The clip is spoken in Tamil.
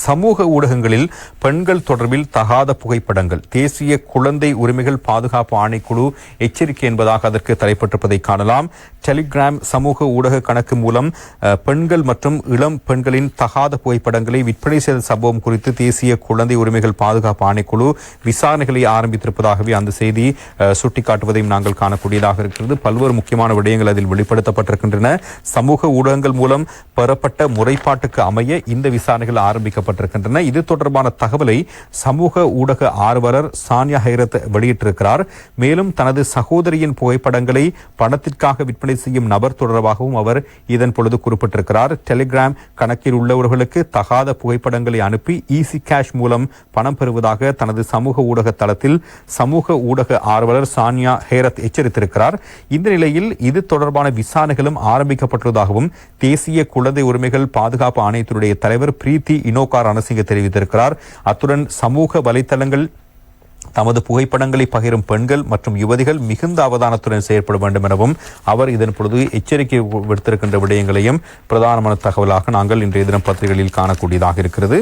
சமூக ஊடகங்களில் பெண்கள் தொடர்பில் தகாத புகைப்படங்கள் தேசிய குழந்தை உரிமைகள் பாதுகாப்பு ஆணைக்குழு எச்சரிக்கை என்பதாக அதற்கு தலைப்பட்டிருப்பதை காணலாம். டெலிகிராம் சமூக ஊடக கணக்கு மூலம் பெண்கள் மற்றும் இளம் பெண்களின் தகாத புகைப்படங்களை விற்பனை செய்த சம்பவம் குறித்து தேசிய குழந்தை உரிமைகள் பாதுகாப்பு ஆணைக்குழு விசாரணைகளை ஆரம்பித்திருப்பதாகவே அந்த செய்தி சுட்டிக்காட்டுவதையும் நாங்கள் காணக்கூடியதாக இருக்கிறது. பல்வேறு முக்கியமான விடயங்கள் அதில் வெளிப்படுத்தப்பட்டிருக்கின்றன. சமூக ஊடகங்கள் மூலம் பெறப்பட்ட முறைப்பாட்டுக்கு அமைய இந்த விசாரணைகள் ஆரம்பிக்கப்பட்டிருக்கின்றன இது தொடர்பான தகவலை சமூக ஊடக ஆர்வலர் சானியா ஹைரத் வெளியிட்டிருக்கிறார். மேலும் தனது சகோதரியின் புகைப்படங்களை பணத்திற்காக விற்பனை செய்யும் நபர் தொடர்பாகவும் அவர் இதன் பொழுது குறிப்பிட்டிருக்கிறார். டெலிகிராம் கணக்கில் உள்ளவர்களுக்கு தகாத புகைப்படங்களை அனுப்பி ஈசி கேஷ் மூலம் பணம் பெறுவதாக தனது சமூக ஊடக தளத்தில் சமூக ஊடக ஆர்வலர் சானியா ஹேரத் எச்சரித்திருக்கிறார். இந்த நிலையில் இது தொடர்பான விசாரணைகளும் ஆரம்பிக்கப்பட்டுள்ளதாகவும் தேசிய குழந்தை உரிமைகள் பாதுகாப்பு ஆணையத்தினுடைய தலைவர் பிரீத்தி இனோகா ரணசிங்க தெரிவித்திருக்கிறார். அத்துடன் சமூக வலைத்தளங்கள் தமது புகைப்படங்களை பகிரும் பெண்கள் மற்றும் யுவதிகள் மிகுந்த அவதானத்துடன் செயற்பட வேண்டும் எனவும் அவர் இதன் பொழுது எச்சரிக்கை விடுத்திருக்கின்ற விடயங்களையும் பிரதானமான தகவலாக நாங்கள் இன்றைய தினம் பத்திரிகைகளில் காணக்கூடியதாக இருக்கிறது.